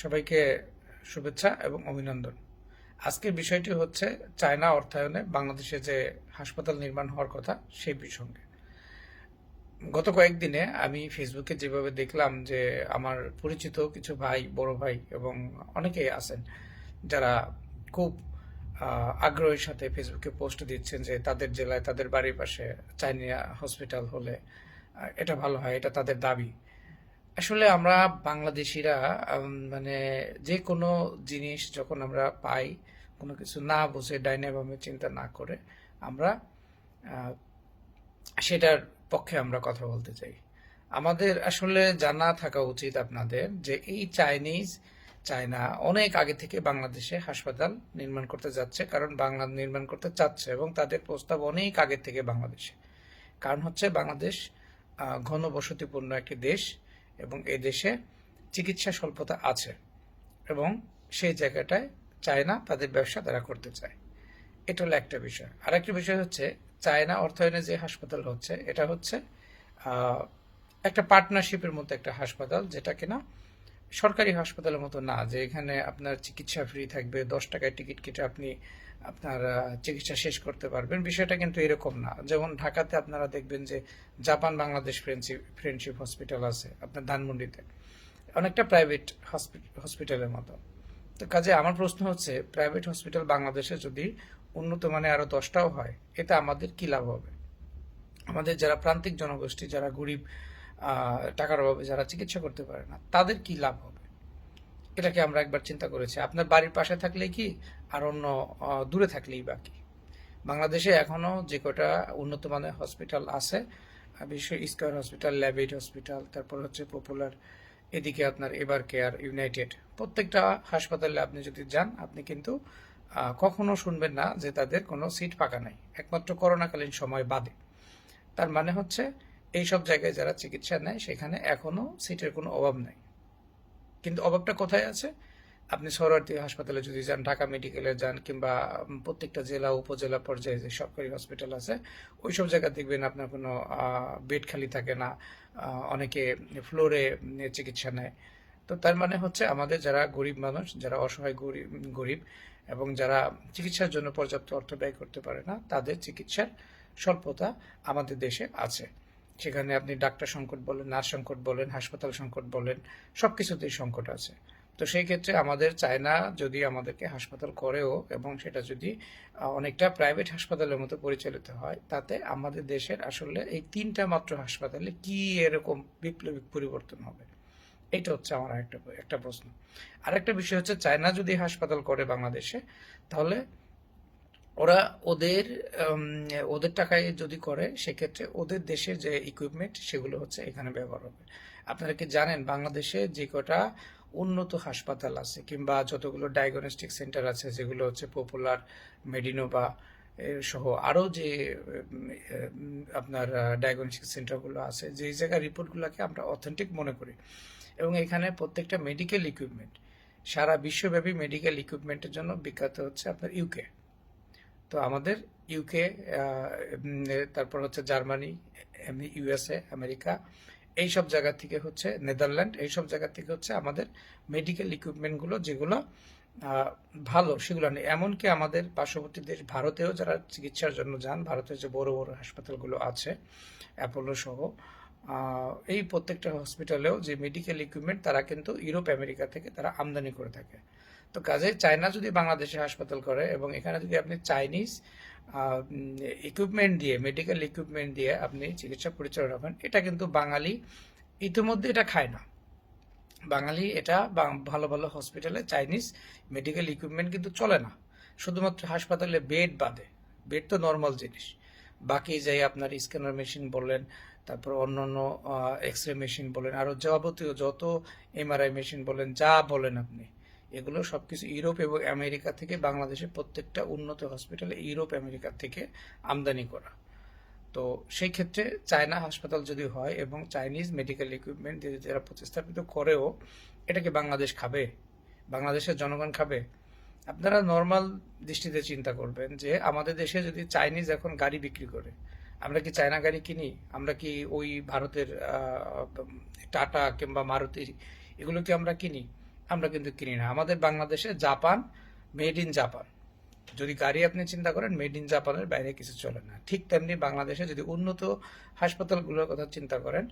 সবাইকে শুভেচ্ছা এবং অভিনন্দন। আজকের বিষয়টি হচ্ছে চায়না অর্থায়নে বাংলাদেশে যে হাসপাতাল নির্মাণ হওয়ার কথা সেই প্রসঙ্গে গত কয়েকদিনে আমি ফেসবুকে যেভাবে দেখলাম যে আমার পরিচিত কিছু ভাই, বড় ভাই এবং অনেকেই আছেন যারা খুব আগ্রহের সাথে ফেসবুকে পোস্ট দিচ্ছেন যে তাদের জেলায় তাদের বাড়ির পাশে চাইনিয়া হসপিটাল হলে এটা ভালো হয়, এটা তাদের দাবি। আসলে আমরা বাংলাদেশিরা মানে যে কোনো জিনিস যখন আমরা পাই, কোনো কিছু না বুঝে ডাইনাভাবে চিন্তা না করে আমরা সেটার পক্ষে আমরা কথা বলতে চাই। আমাদের আসলে জানা থাকা উচিত আপনাদের যে এই চাইনিজ, চায়না অনেক আগে থেকে বাংলাদেশে হাসপাতাল নির্মাণ করতে যাচ্ছে, কারণ বাংলা নির্মাণ করতে চাচ্ছে এবং তাদের প্রস্তাব অনেক আগে থেকে বাংলাদেশে। কারণ হচ্ছে বাংলাদেশ ঘনবসতিপূর্ণ একটি দেশ। এবং এই দেশে চিকিৎসা স্বল্পতা আছে এবং সেই জায়গাটায় চায়না তাদের ব্যবসা তারা করতে চায়। এটা হলো একটা বিষয়। আরেকটা বিষয় হচ্ছে, চায়না অর্থায়নে যে হাসপাতাল হচ্ছে, এটা হচ্ছে একটা পার্টনারশিপের মতো একটা হাসপাতাল, যেটা কিনা সরকারি হাসপাতালের মতো না, যে এখানে আপনার চিকিৎসা ফ্রি থাকবে, দশ টাকায় টিকিট কেটে আপনি আপনার চিকিৎসা শেষ করতে পারবেন। বিষয়টা কিন্তু এরকম না। যেমন ঢাকাতে আপনারা দেখবেন যে Japan, Bangladesh friendship friendship hospital আছে আপনার ধানমন্ডিতে। অনেকটা প্রাইভেট হসপিটালের মতো। তো কাজে আমার প্রশ্ন হচ্ছে প্রাইভেট হসপিটাল বাংলাদেশে যদি উন্নত মানে আরও দশটাও হয়, এতে আমাদের কি লাভ হবে? আমাদের যারা প্রান্তিক জনগোষ্ঠী, যারা গরিব টাকার অভাবে যারা চিকিৎসা করতে পারে না, তাদের কি লাভ হবে? এটাকে আমরা একবার চিন্তা করেছি। আপনার বাড়ির পাশে থাকলে কি? আর অন্য দূরে থাকলেই বাকি বাংলাদেশে এখনও যে কটা উন্নত মানের হসপিটাল আছে বিশ্ব স্কয়ার হসপিটাল ল্যাবেড হসপিটাল তারপর হচ্ছে পপুলার এদিকে আপনার এবার কেয়ার ইউনাইটেড প্রত্যেকটা হাসপাতালে আপনি যদি যান, আপনি কিন্তু কখনো শুনবেন না যে তাদের কোনো সিট ফাঁকা নাই। একমাত্র করোনাকালীন সময় বাদে। তার মানে হচ্ছে, এইসব জায়গায় যারা চিকিৎসা নেয়, সেখানে এখনও সিটের কোনো অভাব নাই। কিন্তু অভাবটা কোথায় আছে? আপনি সরকারি হাসপাতালে যদি যান, ঢাকা মেডিকেলে যান কিংবা প্রত্যেকটা জেলা, উপজেলা পর্যায়ে যে সরকারি হসপিটাল আছে ওই সব জায়গা দেখবেন আপনার কোনো বেড খালি থাকে না। অনেকে ফ্লোরে চিকিৎসা নেয়। তো তার মানে হচ্ছে আমাদের যারা গরিব মানুষ, যারা অসহায় গরিব গরিব এবং যারা চিকিৎসার জন্য পর্যাপ্ত অর্থ ব্যয় করতে পারে না, তাদের চিকিৎসার স্বল্পতা আমাদের দেশে আছে। সেখানে আপনি ডাক্তার সংকট বলেন, নার্স সংকট বলেন, হাসপাতাল সংকট বলেন সব কিছুতেই সংকট আছে। তো সেই ক্ষেত্রে আমাদের চায়না যদি আমাদেরকে হাসপাতাল করেও এবং সেটা যদি অনেকটা প্রাইভেট হাসপাতালের মতো পরিচালিত হয়, তাতে আমাদের দেশের আসলে এই তিনটা মাত্র হাসপাতালে কি এরকম বিপ্লবিক পরিবর্তন হবে? এটা হচ্ছে আমার একটা একটা প্রশ্ন। আরেকটা বিষয় হচ্ছে, চায়না যদি হাসপাতাল করে বাংলাদেশে, তাহলে ওরা ওদের ওদের টাকায় যদি করে, সেক্ষেত্রে ওদের দেশের যে ইকুইপমেন্ট সেগুলো হচ্ছে এখানে ব্যবহার হবে। আপনারা কি জানেন, বাংলাদেশে যে কটা উন্নত হাসপাতাল আছে কিংবা যতগুলো ডায়াগনস্টিক সেন্টার আছে, যেগুলো হচ্ছে পপুলার মেডিনোভা সহ আরও যে আপনার ডায়াগনস্টিক সেন্টারগুলো আছে যে জায়গার রিপোর্টগুলোকে আমরা অথেন্টিক মনে করি। এবং এখানে প্রত্যেকটা মেডিকেল ইকুইপমেন্ট সারা বিশ্বব্যাপী মেডিকেল ইকুইপমেন্টের জন্য বিখ্যাত হচ্ছে আপনার ইউকে তো আমাদের ইউকে তারপর হচ্ছে জার্মানি এমনি ইউএসএ আমেরিকা এই সব জায়গা থেকে হচ্ছে নেদারল্যান্ড এই সব জায়গা থেকে হচ্ছে আমাদের মেডিকেল ইকুইপমেন্টগুলো যেগুলো ভালো, সেগুলো নেই। এমনকি আমাদের পার্শ্ববর্তী দেশ ভারতেও যারা চিকিৎসার জন্য যান, ভারতের যে বড় বড় হাসপাতালগুলো আছে, অ্যাপোলো সহ এই প্রত্যেকটা হসপিটালেও যে মেডিকেল ইকুইপমেন্ট তারা কিন্তু ইউরোপ আমেরিকা থেকে তারা আমদানি করে থাকে। তো কাজে চায়না যদি বাংলাদেশে হাসপাতাল করে এবং এখানে যদি আপনি চাইনিজ ইকুইপমেন্ট দিয়ে মেডিকেল ইকুইপমেন্ট দিয়ে আপনি চিকিৎসা পরিচালনা করেন, এটা কিন্তু বাঙালি ইতিমধ্যে এটা খায় না। বাঙালি এটা ভালো ভালো হসপিটালে চাইনিজ মেডিকেল ইকুইপমেন্ট কিন্তু চলে না। শুধুমাত্র হাসপাতালে বেড বাদে। বেড তো নর্মাল জিনিস। বাকি যাই আপনার স্ক্যানার মেশিন বললেন তারপর অন্য অন্য এক্স রে মেশিন বলেন, আরও যাবতীয় যত এমআরআই মেশিন বলেন, যা বলেন আপনি, এগুলো সবকিছু ইউরোপ এবং আমেরিকা থেকে, বাংলাদেশের প্রত্যেকটা উন্নত হসপিটালে ইউরোপ, আমেরিকা থেকে আমদানি করা। তো সেই ক্ষেত্রে চায়না হাসপাতাল যদি হয় এবং চাইনিজ মেডিকেল ইকুইপমেন্ট দিয়ে যারা প্রতিস্থাপিত করেও, এটাকে বাংলাদেশ খাবে, বাংলাদেশের জনগণ খাবে, আপনারা নর্মাল দৃষ্টিতে চিন্তা করবেন যে আমাদের দেশে যদি চাইনিজ এখন গাড়ি বিক্রি করে আমরা কি চায়না গাড়ি কিনি? আমরা কি ওই ভারতের টাটা কিংবা মারুতি এগুলো কি আমরা কিনি? আমরা কিন্তু কিনি না। আমাদের বাংলাদেশে জাপান, মেড ইন জাপান। যদি গাড়ি আপনি চিন্তা করেন মেড ইন জাপানের বাইরে কিছু চলে না। ঠিক তেমনি বাংলাদেশে যদি উন্নত হাসপাতালগুলোর কথা চিন্তা করেন,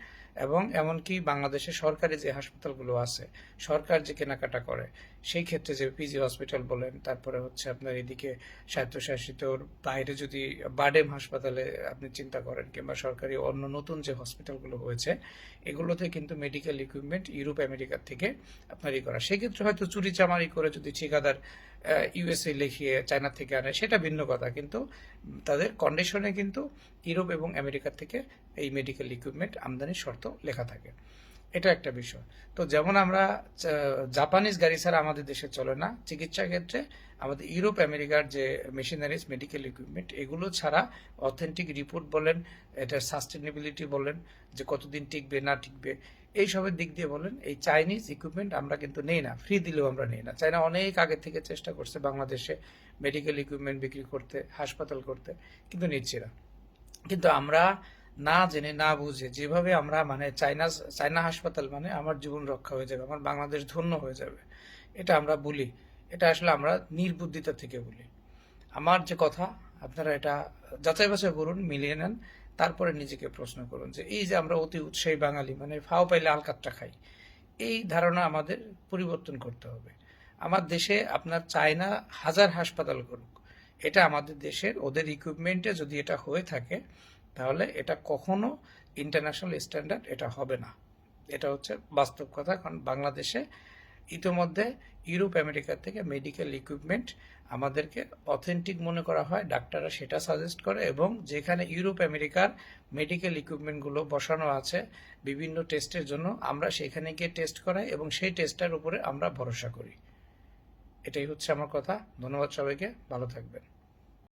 এবং এমনকি বাংলাদেশে সরকারি যে হাসপাতালগুলো আছে, সরকার যে কেনাকাটা করে, সেই ক্ষেত্রে যে পিজি হসপিটাল বলেন, তারপরে হচ্ছে আপনার এদিকে স্বায়ত্তশাসিত বাইরে যদি বাডেম হাসপাতালে আপনি চিন্তা করেন, কিংবা সরকারি অন্য নতুন যে হসপিটালগুলো হয়েছে, এগুলোতে কিন্তু মেডিকেল ইকুইপমেন্ট ইউরোপ আমেরিকার থেকে আপনার ই করা। সেক্ষেত্রে হয়তো চুরি চামারি করে যদি ঠিকাদার ইউএসএ লিখিয়ে চায়না থেকে আনে, সেটা ভিন্ন কথা, কিন্তু তাদের কন্ডিশনে কিন্তু ইউরোপ এবং আমেরিকার থেকে এই মেডিকেল ইকুইপমেন্ট আমদানির শর্ত লেখা থাকে। এটা একটা বিষয়। তো যেমন আমরা জাপানিজ গাড়ি ছাড়া আমাদের দেশে চলে না চিকিৎসা ক্ষেত্রে আমাদের ইউরোপ, আমেরিকার যে মেশিনারিজ মেডিকেল ইকুইপমেন্ট এগুলো ছাড়া অথেন্টিক রিপোর্ট বলেন এটার সাস্টেনেবিলিটি বলেন, যে কতদিন টিকবে, না টিকবে এই সবের দিক দিয়ে বলেন, এই চাইনিজ ইকুইপমেন্ট আমরা কিন্তু নেই না ফ্রি দিলেও আমরা নেই না। চাইনা অনেক আগে থেকে চেষ্টা করছে বাংলাদেশে মেডিকেল ইকুইপমেন্ট বিক্রি করতে, হাসপাতাল করতে, কিন্তু নিচ্ছে না। কিন্তু আমরা না জেনে, না বুঝে, যেভাবে আমরা মানে চাইনা চাইনা হাসপাতাল মানে আমার জীবন রক্ষা হয়ে যাবে, আমার বাংলাদেশ ধন্য হয়ে যাবে, এটা আমরা বলি। এটা আসলে আমরা নির্বুদ্ধিতা থেকে বলি। আমার যে কথা, আপনারা এটা যাচাই বাছাই করুন, মিলিয়ে নেন। তারপরে নিজেকে প্রশ্ন করুন যে এই যে আমরা অতি উৎসাহী বাঙালি মানে ফাও পাইলে আলকাতটা খাই, এই ধারণা আমাদের পরিবর্তন করতে হবে। আমার দেশে আপনার চায়না হাজার হাসপাতাল করুক, এটা আমাদের দেশের ওদের ইকুইপমেন্টে যদি এটা হয়ে থাকে, তাহলে এটা কখনো ইন্টারন্যাশনাল স্ট্যান্ডার্ড এটা হবে না। এটা হচ্ছে বাস্তব কথা, কারণ বাংলাদেশে ইতোমধ্যে ইউরোপ, আমেরিকা থেকে মেডিকেল ইকুইপমেন্ট আমাদেরকে অথেন্টিক মনে করা হয়। ডাক্তাররা সেটা সাজেস্ট করে এবং যেখানে ইউরোপ, আমেরিকার মেডিকেল ইকুইপমেন্টগুলো বসানো আছে, বিভিন্ন টেস্টের জন্য আমরা সেখানে গিয়ে টেস্ট করাই এবং সেই টেস্টটার উপরে আমরা ভরসা করি। এটাই হচ্ছে আমার কথা। ধন্যবাদ সবাইকে। ভালো থাকবেন।